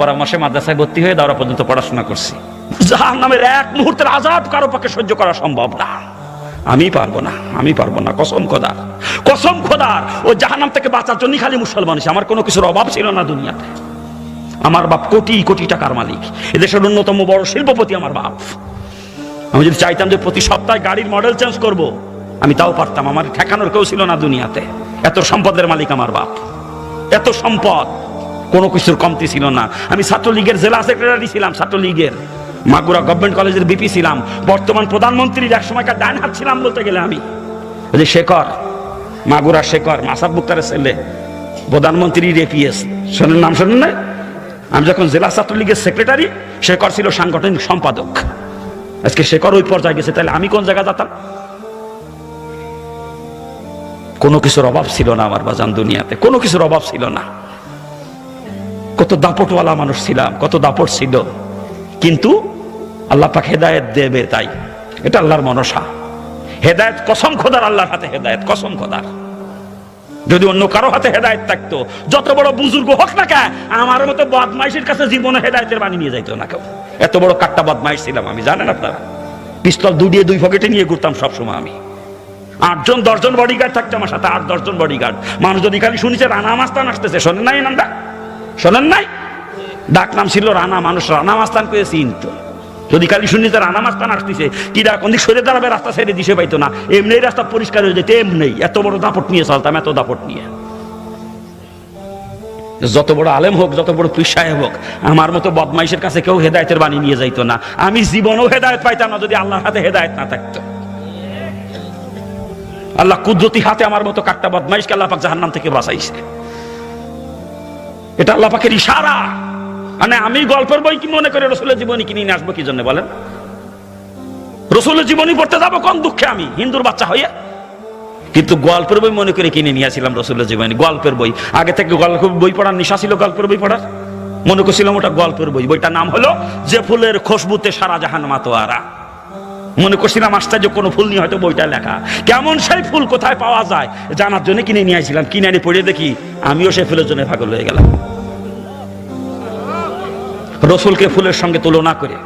পরামর্শে মাদ্রাসায় ভর্তি হয়ে পর্যন্ত পড়াশোনা করছি। এক মুহূর্তের কারও পক্ষে সহ্য করা সম্ভব না। আমি পারব না, আমি পারব না, কসম কসম ও জাহান্নাম থেকে। আমার কোনো কিছুর অভাব ছিল না দুনিয়াতে। আমার বাপ কোটি কোটি টাকার মালিক, এদেশের অন্যতম বড় শিল্পপতি আমার বাপ। আমি যদি চাইতাম যে প্রতি সপ্তাহে গাড়ির মডেল চেঞ্জ করব, আমি তাও পারতাম, আমার ঠেকানোর কেউ ছিল না দুনিয়াতে। এত সম্পদের মালিক আমার বাপ। এত সম্পদ। কোনো কিছুর কমতি ছিল না। আমি ছাত্রলীগের জেলা সেক্রেটারি ছিলাম, ছাত্রলীগের। মাগুরা গভর্নমেন্ট কলেজের বিপি ছিলাম। বর্তমান প্রধানমন্ত্রীর এক সময়কার ডান হাত ছিলাম বলতে গেলে আমি। যে শেখর, মাগুরা শেখর, মাসাব মুক্তারের ছেলে। প্রধানমন্ত্রীর এপিএস শোনেন নাম শোনেন না আমি যখন জেলা ছাত্রলীগের সেক্রেটারি, শেখর ছিল সাংগঠনিক সম্পাদক। আজকে শেখর ওই পর্যায়ে গেছে, তাহলে আমি কোন জায়গায় যেতাম? কোনো কিছুর অভাব ছিল না আমার বাজান দুনিয়াতে, কোনো কিছুর অভাব ছিল না। কত দাপটওয়ালা মানুষ ছিলাম, কত দাপট ছিল। কিন্তু আল্লাহ পাক হেদায়েত দেবে তাই। এটা আল্লাহর মনসা। হেদায়েত কসম খোদার, আল্লাহর হাতে হেদায়েত কসম খোদার। যদি অন্য কারও হাতে হেদায়েত থাকতো, যত বড় বুজুর্গ হোক না কে, আমার মতো বদমাইশের কাছে জীবনে হেদায়তের বাণী নিয়ে যাইতো না কেউ। এত বড় কাট্টা বদমাইশ ছিলাম আমি, জানেন আপনারা? পিস্তল দুডিয়ে দুই পকেটে নিয়ে ঘুরতাম সবসময় আমি। আটজন, দশজন বডিগার্ড থাকতো আমার সাথে, আট, দশজন বডিগার্ড মানুষ যদি খালি শুনেছে, রানা মাস্তান আসতেছে। শোনেন নাই নামটা? শোনেন নাই? ডাক নাম ছিল রানা, মানুষ রানা মাস্তান করে চিনত যদি খালি শুনিতে রানা মাস্তান আসতেছে, কি ডাক? অনেক সরে দাঁড়াবে, রাস্তা ছেড়ে দিশে পাইতো না। এমনি রাস্তা পরিষ্কার হয়ে যেত এমনি এত বড় দাপট নিয়ে চলতাম, এত দাপট নিয়ে। যত বড় আলেম হোক, যত বড় পীর সাহেব হোক, আমার মতো বদমাইশের কাছে কেউ হেদায়তের বাণী নিয়ে যাইতো না। আমি জীবনেও হেদায়ত পাইতাম না যদি আল্লাহর হাতে হেদায়ত না থাকতো। আল্লাহ কুদরতি হাতে আমার মতো কাট্টা বদমাইশকে আল্লাহ পাক জাহান্নাম থেকে বাঁচাইছে। এটা আল্লাহ পাকের ইশারা। মানে আমি গল্পের বই কি মনে করে রসুলের জীবনী কিনে নিয়ে আসব কি জন্য বলেন? রসুলের জীবনী পড়তে যাব কোন দুঃখে আমি? হিন্দুর বাচ্চা হইয়া? কিন্তু গল্পের বই মনে করে কিনে নিয়ে আসছিলাম রসুলের জীবনী, গল্পের বই। আগে থেকে গল্পের বই পড়ার নিশা ছিল গল্পের বই পড়ার। মনে করছিলাম ওটা গল্পের বই। বইটার নাম হলো, যে ফুলের খুশবুতে সারা জাহান মাতোয়ারা। মনে করছিলাম আশ্চর্য, কোনো ফুল নিয়ে হয়তো বইটা লেখা। কেমন সেই ফুল কোথায় পাওয়া যায়? জানার জন্য কিনে নিয়ে আসছিলাম কিনে এনে পড়ে দেখি, আমিও সেই ফুলের জন্য পাগল হয়ে গেলাম। রসুলকে ফুলের সঙ্গে তুলনা করে,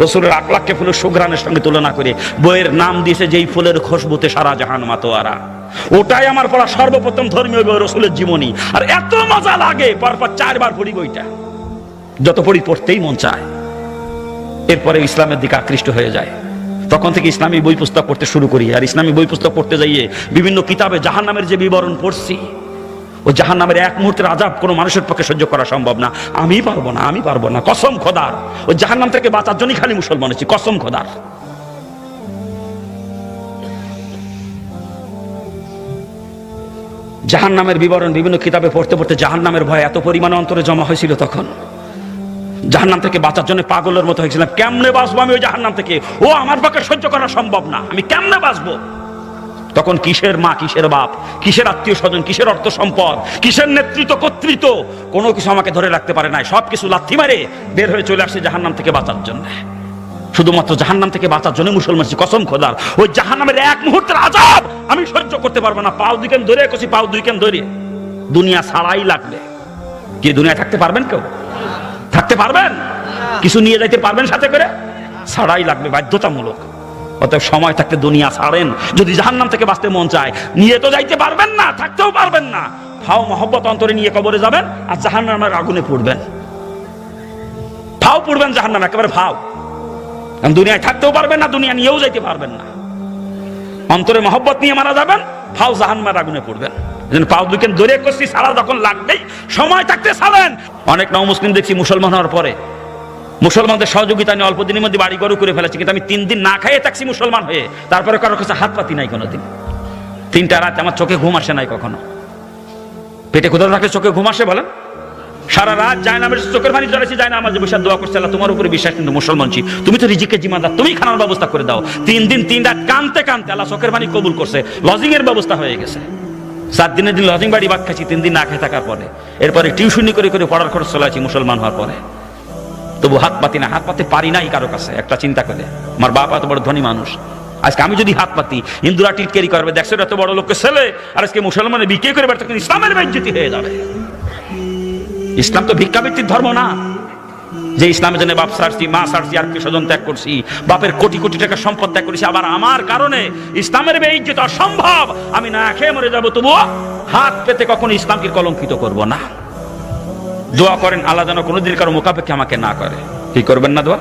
রসুলের আকলাককে ফুলের সুগ্রানের সঙ্গে তুলনা করে, বইয়ের নাম দিয়েছে যেই ফুলের খুশবুতে সারা জাহান মাতোয়ারা। ওটাই আমার পড়া সর্বপ্রথম ধর্মীয় বই, রসুলের জীবনী। আর এত মজা লাগে পরপর চারবার পড়ি বইটা। যত পড়ি পড়তেই মন চায়। এরপরে ইসলামের দিকে আকৃষ্ট হয়ে যায়। তখন থেকে ইসলামী বই পুস্তক পড়তে শুরু করি। আর ইসলামী বই পুস্তক পড়তে যাইয়ে বিভিন্ন কিতাবে জাহান নামের যে বিবরণ পড়ছি, ও জাহান নামের এক মুহূর্তের আজাব কোনো মানুষের পক্ষে সহ্য করা সম্ভব না। আমি পারব না, আমি পারব না। কসম খোদার। ও জাহান নাম থেকে বাঁচার জন্যই খালি মুসলমান হচ্ছি কসম খোদার। জাহান নামের বিবরণ বিভিন্ন কিতাবে পড়তে পড়তে জাহান নামের ভয় এত পরিমাণে অন্তরে জমা হয়েছিল তখন। জাহান্নাম থেকে বাঁচার জন্য পাগলের মতো হয়েছিলাম। কেমনে বাঁচবো আমি ওই জাহান্নাম থেকে? ও আমার পক্ষে সহ্য করা সম্ভব না। আমি কেমনে বাঁচবো? তখন কিসের মা, কিসের বাপ, কিসের আত্মীয় স্বজন, কিসের অর্থ সম্পদ, কিসের নেতৃত্ব কর্তৃত্ব? কোনো কিছু আমাকে ধরে রাখতে পারে নাই। সব কিছু লাথি মারে বের হয়ে চলে আসছে জাহান্নাম থেকে বাঁচার জন্য। শুধুমাত্র জাহান্নাম থেকে বাঁচার জন্য মুসলমান কসম খোদার, ওই জাহান্নামের এক মুহূর্তের আজাব আমি সহ্য করতে পারব না। পাও দুই কেন ধরে কষি পাও দুই কেন ধরে। দুনিয়া ছাড়াই লাগবে। কি দুনিয়া থাকতে পারবেন কেউ? থাকতে পারবেন? কিছু নিয়ে যাইতে পারবেন সাথে করে? ছাড়াই লাগবে বাধ্যতামূলক। অতএব সময় থাকতে দুনিয়া ছাড়েন। যদি জাহান্নাম থেকে বাঁচতে মন চায় নিয়ে তো যাইতে পারবেন না থাকতেও পারবেন না। ফাও মহব্বত অন্তরে নিয়ে কবরে যাবেন আর জাহান্নামের আগুনে পড়বেন। ফাও পড়বেন জাহান্নাম একেবারে ফাও। কারণ দুনিয়ায় থাকতেও পারবেন না দুনিয়া নিয়েও যাইতে পারবেন না। অন্তরে মহব্বত নিয়ে মারা যাবেন ফাও জাহান্নামের আগুনে পড়বেন। এজন্য পাও করছি সারা যখন লাগবেই সময় থাকতে ছাড়েন অনেক নও মুসলিম দেখছি মুসলমান হওয়ার পরে। মুসলমানদের সহযোগিতা নিয়ে অল্প দিনের মধ্যে বাড়ি গরু করে ফেলেছি, কিন্তু আমি তিন দিন না খাইয়ে থাকছি মুসলমান হয়ে। তারপরে কারোর কাছে হাত পাতি নাই কোনোদিন। তিনটা রাত আমার চোখে ঘুম আসে নাই কখনো। পেটে কোথাও থাকলে চোখে ঘুম আসে বলেন? সারা রাত যায় না আমি চোখের পানি জড়াইছি যায় না আমার বসে দোয়া করছে আল্লাহ, তোমার উপরে বিশ্বাস কিন্তু মুসলমান ছি। তুমি তো রিজিকে জিমাদার তুমি খানার ব্যবস্থা করে দাও। তিন দিন, তিন রাত কানতে কানতে আল্লাহ চোখের পানি কবুল করছে লজিং এর ব্যবস্থা হয়ে গেছে। সাত দিনের দিন লজিং বাড়ি বাদ খাচ্ছি তিন দিন না খেয়ে থাকার পরে। এরপরে টিউশনি করে করে পড়ার খরচ চলে আছি মুসলমান হওয়ার পরে। তবু হাত পাতি না, হাত পাতে পারি নাই কারও কাছে, একটা চিন্তা করে। আমার বাপ এত বড় ধনী মানুষ। আজকে আমি যদি হাত পাতি হিন্দুরা টিটকেরি করবে, দেখছ এত বড় লোককে ছেলে? আর আজকে মুসলমানের বিক্রি করে বেড়াতে ইসলামের বেজ্জতি হয়ে যাবে। ইসলাম তো ভিক্ষাবৃত্তির ধর্ম না। যে ইসলামের জন্য বাপ সারছি, মা সারছি, আর স্বজন ত্যাগ করছি। বাপের কোটি কোটি টাকা সম্পদ ত্যাগ করেছি, আবার আমার কারণে ইসলামের বেইজ্জত অসম্ভব। আমি না খেয়ে মরে যাব, তবুও হাত পেতে কখনো ইসলামকে কলঙ্কিত করব না। দোয়া করেন, আল্লাহ যেন কোনোদিন কারও মোকাপেক্ষে আমাকে না করে। কি করবেন না দোয়া?